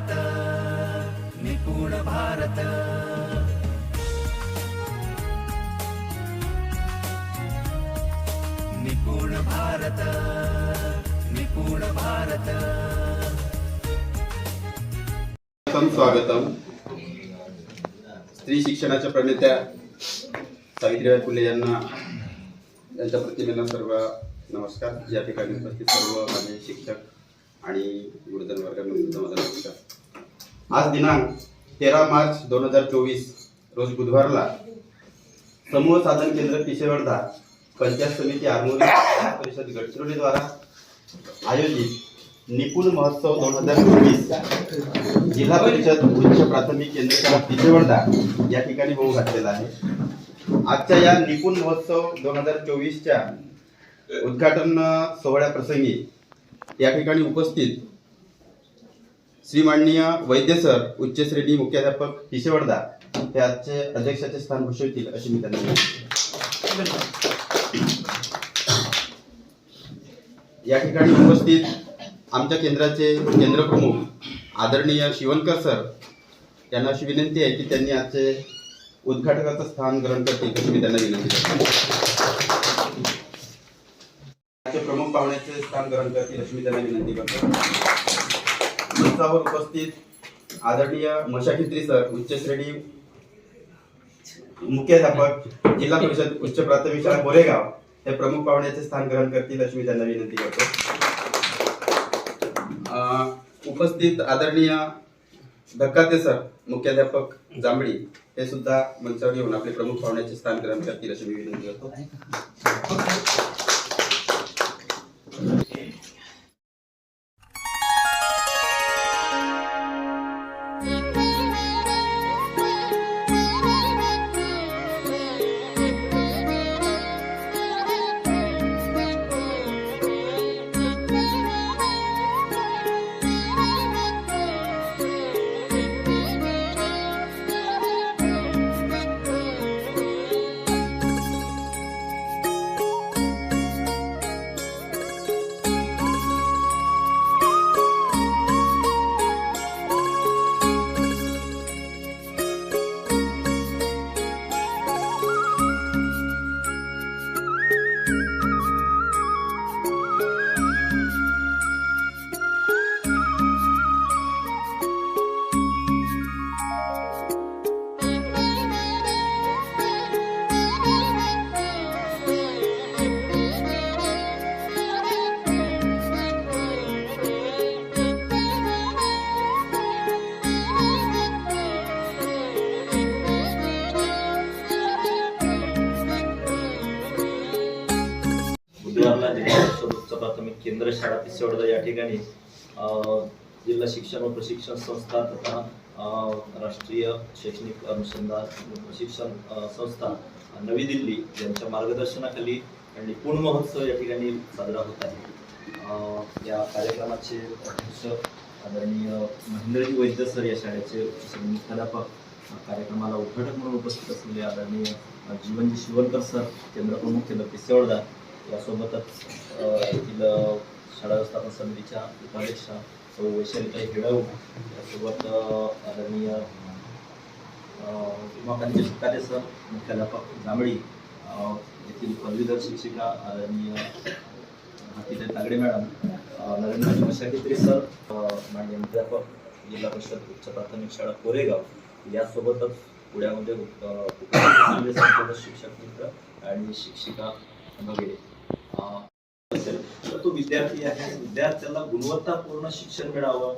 भारत निपुण भारत. निपुण भारत निपुण भारत. स्वागतम. स्त्री शिक्षणाच्या प्रणेत्या सावित्रीबाई फुले यांना यांच्या प्रतिमेला सर्व नमस्कार. या ठिकाणी उपस्थित सर्व माझे शिक्षक आणि गुरुजन वर्ग आज दिनांक तेरा मार्च दोन हजार चोवीस रोज बुधवारला समूह साधन केंद्र पिशेवर्धा पंचायत समिती आरमोरी जिल्हा परिषद गडचिरोलीद्वारा आयोजित निपुण महोत्सव दोन हजार चोवीस जिल्हा परिषद उच्च प्राथमिक केंद्र पिशेवर्धा या ठिकाणी होऊ घातलेला आहे. आजच्या या निपुण महोत्सव दोन हजार चोवीसच्या उद्घाटन सोहळ्या प्रसंगी या ठिकाणी उपस्थित श्री माननीय वैद्य सर उच्च श्रेणी मुख्याध्यापक पिशेवर्धा हे आजचे अध्यक्षाचे स्थान भूषवतील अशी मी त्यांना या ठिकाणी उपस्थित आमच्या केंद्राचे केंद्र प्रमुख आदरणीय शिवणकर सर यांना अशी विनंती आहे की त्यांनी आजचे उद्घाटकाचं स्थान ग्रहण करतील अशी मी त्यांना विनंती करतो. प्रमुख पाहुण्याचे स्थान ग्रहण करतील अशी मी त्यांना विनंती करतो. मंचावर उपस्थित आदरणीय मशाखित्री सर उच्च श्रेणी मुख्याध्यापक जिल्हा परिषद उच्च प्राथमिक शाळा बोरेगाव हे प्रमुख पाहुण्याचे स्थान ग्रहण करतील अशी मी त्यांना विनंती करतो. उपस्थित आदरणीय धक्काते सर मुख्याध्यापक जांभळी हे सुद्धा मंचावर येऊन आपले प्रमुख पाहुण्याचे स्थान ग्रहण करतील अशी मी विनंती करतो. प्राथमिक केंद्र शाळा पिसवडा या ठिकाणी जिल्हा शिक्षण व प्रशिक्षण संस्था तथा राष्ट्रीय शैक्षणिक अनुसंधान प्रशिक्षण संस्था नवी दिल्ली यांच्या मार्गदर्शनाखाली निपुण महोत्सव या ठिकाणी साजरा होत आहे. या कार्यक्रमाचे अध्यक्ष आदरणीय महेंद्रजी वैद्य सर या शाळेचे मुख्याध्यापक कार्यक्रमाला उद्घाटक म्हणून उपस्थित असलेले आदरणीय जीवनजी शिवणकर सर केंद्रप्रमुख केंद्र पिसेवडदा यासोबतच येथील शाळा व्यवस्थापन समितीच्या उपाध्यक्षा सौ वैशालीताई हेडाऊ यासोबत आदरणीय अ, उमाकांती सर मुख्याध्यापक जांभळी येथील पदवीधर शिक्षिका आदरणीय हातीताई तागडे मॅडम नरेंद्र नरेंद्रजी सर अ, अध्यापक मुख्याध्यापक जिल्हा परिषद उच्च प्राथमिक शाळा कोरेगाव. यासोबतच पुण्यामध्ये संपूर्ण शिक्षक मित्र आणि शिक्षिका वगैरे. विद्यार्थी आहे. विद्यार्थ्याला गुणवत्तापूर्ण शिक्षण मिळावं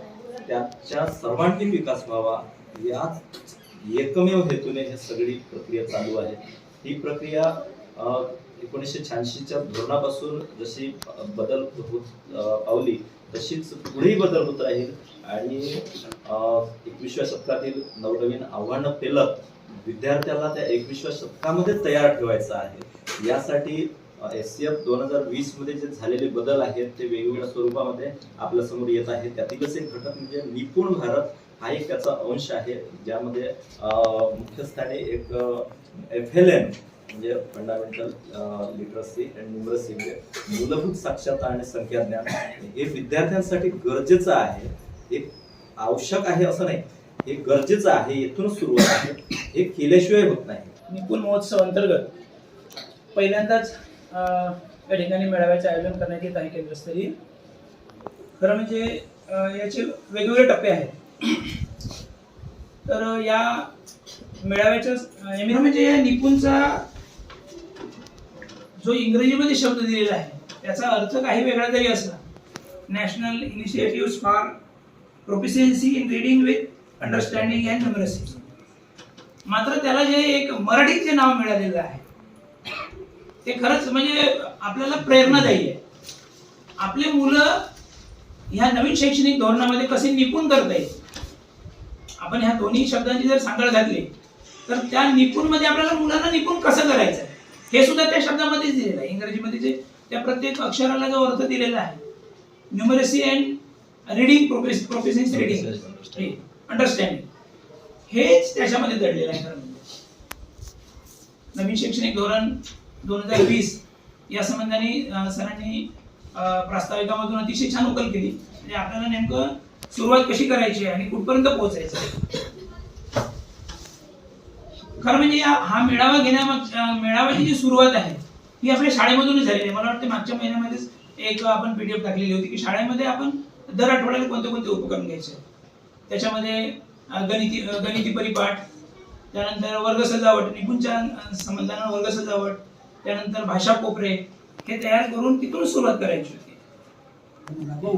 त्याच्या सर्वांगीण विकास व्हावा याच एकमेव हेतूने ही सगळी प्रक्रिया चालू आहे. ही प्रक्रिया एकोणीसशे शहाऐंशीच्या धोरणापासून जशी बदल होत पावली तशीच पुढेही बदल होत राहील. आणि एकविसव्या शतकातील नवनवीन आव्हानं पेलत विद्यार्थ्याला त्या एकविसव्या शतकामध्ये तयार ठेवायचं आहे. यासाठी एस सी एफ दोन हजार वीसमध्ये जे झालेले बदल आहेत ते वेगवेगळ्या स्वरूपामध्ये आपल्यासमोर येत आहेत. त्यातीलच एक घटक म्हणजे निपुण भारत हा एक त्याचा अंश आहे ज्यामध्ये मुख्यस्थानी एक एफ एल एन म्हणजे फंडामेंटल लिटरसी अँड न्युमरसी म्हणजे मूलभूत साक्षरता आणि संख्याज्ञान. हे विद्यार्थ्यांसाठी गरजेचं आहे. एक आवश्यक आहे असं नाही. हे गरजेचं आहे येथूनच सुरुवात आहे हे केल्याशिवाय होत नाही. निपुण महोत्सव अंतर्गत पहिल्यांदाच या ठिकाणी मेळाव्याचे आयोजन करण्यात येत आहे केंद्रस्तरीय खरं म्हणजे याचे वेगवेगळे टप्पे आहेत. तर या मेळाव्याच्या म्हणजे या निपुणचा जो इंग्रजीमध्ये शब्द दिलेला आहे त्याचा अर्थ काही वेगळा जरी असला. National initiative for proficiency in reading with understanding and numeracy मात्र त्याला जे एक मराठीत जे नाव मिळालेलं आहे ते खरंच म्हणजे आपल्याला प्रेरणादायी आहे. आपले मुलं ह्या नवीन शैक्षणिक धोरणामध्ये कसे निपुण करता येईल? आपण ह्या दोन्ही शब्दांची जर सांगड घातली तर त्या निपुणमध्ये आपल्याला मुलांना निपुण कसं करायचं? हे सुद्धा त्या शब्दामध्येच दिलेलं आहे. इंग्रजीमध्ये जे त्या प्रत्येक अक्षराला जो अर्थ दिलेला आहे numeracy and reading profess professing reading understanding हेच त्याच्यामध्ये दडलेलं आहे खरं म्हणजे. नवीन शैक्षणिक धोरण दोन हजार वीस या संबंधाने सरांनी प्रास्ताविकामधून अतिशय छान उकल केली. म्हणजे आपल्याला नेमकं सुरुवात कशी करायची आणि कुठपर्यंत पोहोचायचं खरं म्हणजे हा मेळावा घेण्यामाग मेळाव्याची जी सुरुवात आहे ही आपल्या शाळेमधूनच झालेली आहे मला वाटतं मागच्या महिन्यामध्येच एक आपण पीडीएफ टाकलेली होती की शाळेमध्ये आपण दर आठवड्याला कोणते कोणते उपक्रम घ्यायचे. त्याच्यामध्ये गणिती गणिती परिपाठ त्यानंतर वर्ग सजावट निपुणच्या संबंधानं वर्ग सजावट त्यानंतर भाषा कोपरे हे तयार करून तिथून सुरुवात करायची होती. भाऊ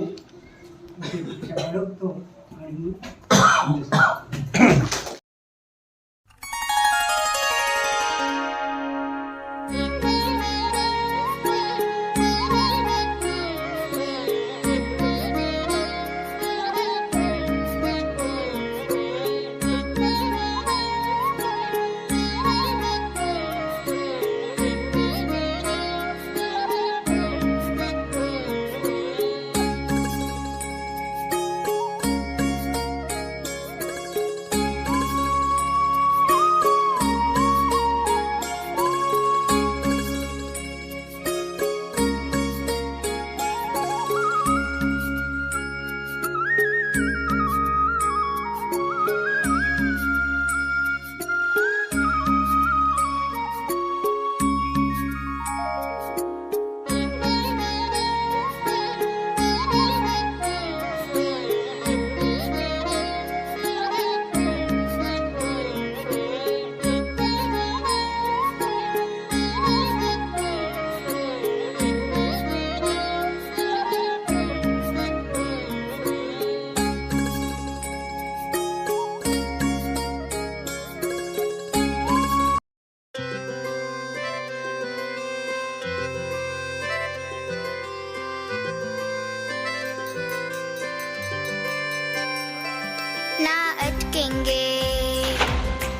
ना अटकेंगे,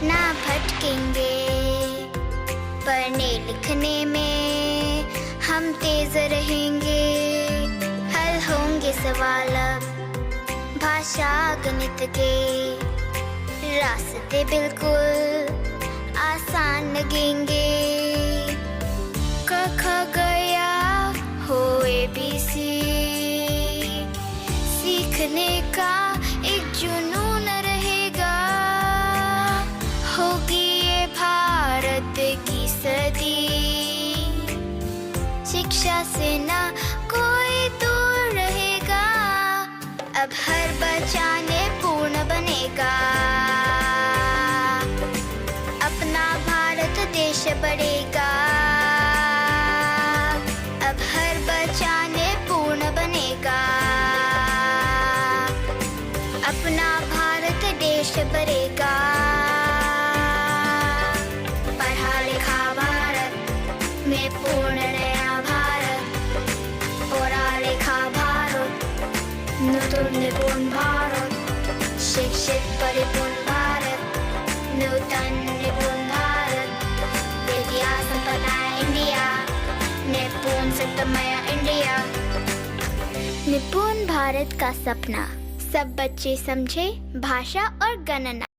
ना भटकेंगे। पढ़ने लिखने में हम तेज रहेंगे। हल होंगे सवाल अब भाषा गणित के। रास्ते बिल्कुल आसान लगेंगे। शिक्षा से ना कोई दूर रहेगा। अब हर बच्चा ने पूर्ण बनेगा। अपना भारत देश बढ़ेगा निपुण भारत इंडिया निपुण इंडिया निपुण भारत का सपना सब बच्चे समझे भाषा और गणना